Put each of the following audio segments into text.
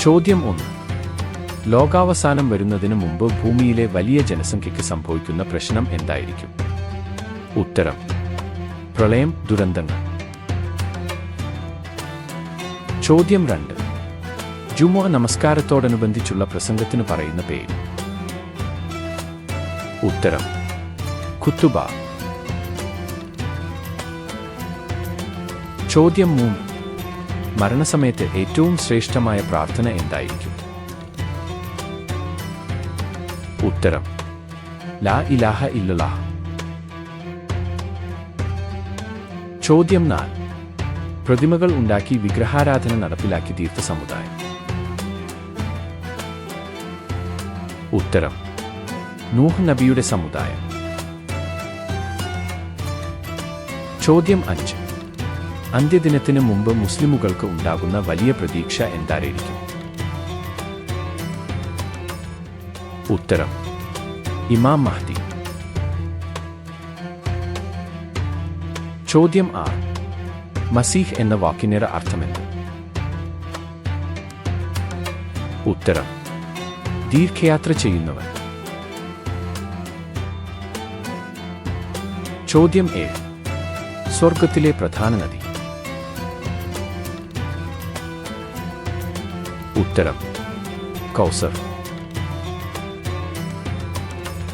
ചോദ്യം ഒന്ന്. ലോകാവസാനം വരുന്നതിന് മുമ്പ് ഭൂമിയിലെ വലിയ ജനസംഖ്യയ്ക്ക് സംഭവിക്കുന്ന പ്രശ്നം എന്തായിരിക്കും? ഉത്തരം. പ്രളയം ദുരന്തങ്ങൾ. ചോദ്യം രണ്ട്. ജുമുഅ നമസ്കാരത്തോടനുബന്ധിച്ചുള്ള പ്രസംഗത്തിന് പറയുന്ന പേര്. ഉത്തരം. കുത്തുബ ചോദ്യം മൂന്ന്. മരണസമയത്ത് ഏറ്റവും ശ്രേഷ്ഠമായ പ്രാർത്ഥന എന്തായിരിക്കും? ഉത്തരം ലാ ഇലാഹ ഇല്ലല്ലാഹ്. ചോദ്യം നാല് പ്രതിമകൾ ഉണ്ടാക്കി വിഗ്രഹാരാധന നടപ്പിലാക്കി തീർത്ത സമുദായം. ഉത്തരം നൂഹ് നബിയുടെ സമുദായം. ചോദ്യം അഞ്ച് അന്ത്യദിനത്തിന് മുമ്പ് മുസ്ലിമുകൾക്ക് ഉണ്ടാകുന്ന വലിയ പ്രതീക്ഷ എന്തായിരിക്കും? ഉത്തരം ഇമാം മഹ്ദി. ചോദ്യം ആർ മസീഹ് എന്ന വാക്കിനേറെ അർത്ഥമെന്ത്? ഉത്തരം ദീർഘയാത്ര ചെയ്യുന്നവൻ. ചോദ്യം ഏഴ് സ്വർഗത്തിലെ പ്രധാന നദി. ഉത്തരം. കൗസർ.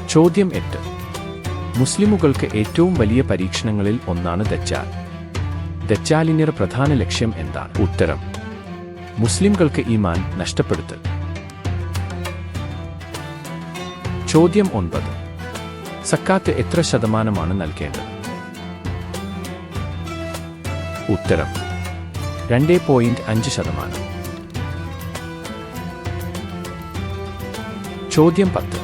ചോദ്യം എട്ട്. മുസ്ലിമുകൾക്ക് ഏറ്റവും വലിയ പരീക്ഷണങ്ങളിൽ ഒന്നാണ് ദച്ചാൽ ദജ്ജാലിന്റെ പ്രധാന ലക്ഷ്യം എന്താണ്? ഉത്തരം. മുസ്ലിംകൾക്ക് ഈമാൻ നഷ്ടപ്പെടുത്തൽ. ചോദ്യം ഒൻപത്. സക്കാത്ത് എത്ര ശതമാനമാണ് നൽകേണ്ടത്? ഉത്തരം. രണ്ട് പോയിന്റ് അഞ്ച് ശതമാനം. ചോദ്യം പത്ത്.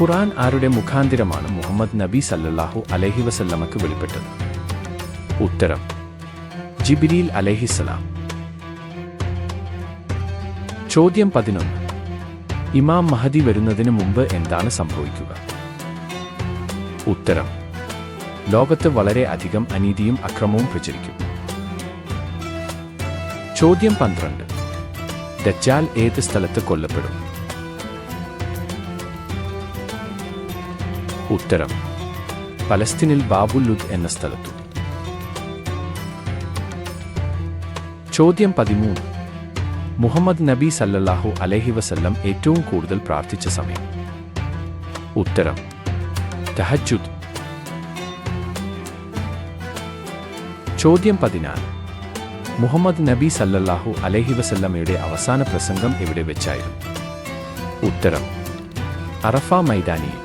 ഖുറാൻ ആരുടെ മുഖാന്തിരമാണ് മുഹമ്മദ് നബി സല്ലല്ലാഹു അലഹി വസല്ലമക്ക് വെളിപ്പെട്ടത്? ഉത്തരം ജിബിരിൽ അലൈഹിസ്സലാം ചോദ്യം പതിനൊന്ന്. ഇമാം മഹദി വരുന്നതിന് മുമ്പ് എന്താണ് സംഭവിക്കുക? ഉത്തരം ലോകത്ത് വളരെ അധികം അനീതിയും അക്രമവും പ്രചരിക്കും. ചോദ്യം പന്ത്രണ്ട്. ദജ്ജാൽ ഏത് സ്ഥലത്ത് കൊല്ലപ്പെടും? ഉത്തരം. പലസ്തീനിൽ ബാബുല്ലുദ് എന്ന സ്ഥലത്തു. ചോദ്യം പതിമൂന്ന്. മുഹമ്മദ് നബി സല്ലല്ലാഹു അലഹി വസല്ലം ഏറ്റവും കൂടുതൽ പ്രാർത്ഥിച്ച സമയം. ഉത്തരം. തഹജുദ് ചോദ്യം പതിനാല്. മുഹമ്മദ് നബി സല്ലല്ലാഹു അലഹി വസല്ലമയുടെ അവസാന പ്രസംഗം എവിടെ വെച്ചായിരുന്നു? ഉത്തരം. അറഫ മൈതാനിയിൽ.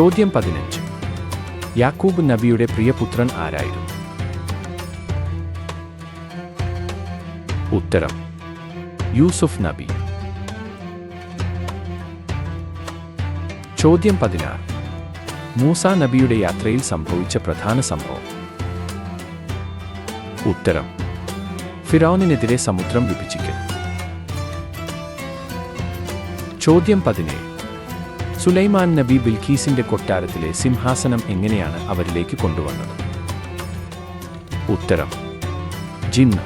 ചോദ്യം പതിനഞ്ച്. യാക്കൂബ് നബിയുടെ പ്രിയപുത്രൻ ആരായിരുന്നു? ഉത്തരം യൂസുഫ് നബി. ചോദ്യം പതിനാറ്. മൂസ നബിയുടെ യാത്രയിൽ സംഭവിച്ച പ്രധാന സംഭവം. ഉത്തരം ഫിറൌനിനെതിരെ സമുദ്രം വിഭജിക്കൽ. ചോദ്യം പതിനേഴ്. സുലൈമാൻ നബി ബിൽഖീസിന്റെ കൊട്ടാരത്തിലെ സിംഹാസനം എങ്ങനെയാണ് അവരിലേക്ക് കൊണ്ടുവന്നത്? ഉത്തരം ജിന്ന്.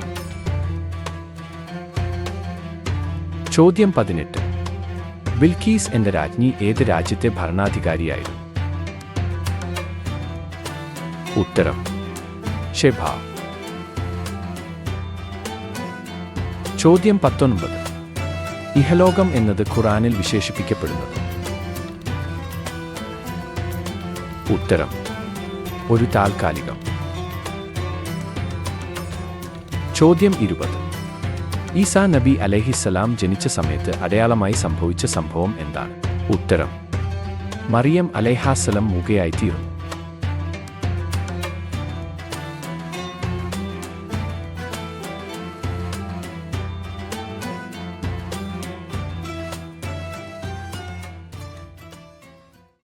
ചോദ്യം പതിനെട്ട്. ബിൽഖീസ് എന്ന രാജ്ഞി ഏത് രാജ്യത്തെ ഭരണാധികാരിയായിരുന്നു? ഉത്തരം ഷെഭ ചോദ്യം പത്തൊൻപത്. ഇഹലോകം എന്നത് ഖുറാനിൽ വിശേഷിപ്പിക്കപ്പെടുന്നത് ഉത്തരം. ഒരു താൽക്കാലികം. ചോദ്യം ഇരുപത്. ഈസാ നബി അലഹിസലാം ജനിച്ച സമയത്ത് അടയാളമായി സംഭവിച്ച സംഭവം എന്താണ്? ഉത്തരം. മറിയം അലേഹാസലം മൂകയായിത്തീർന്നു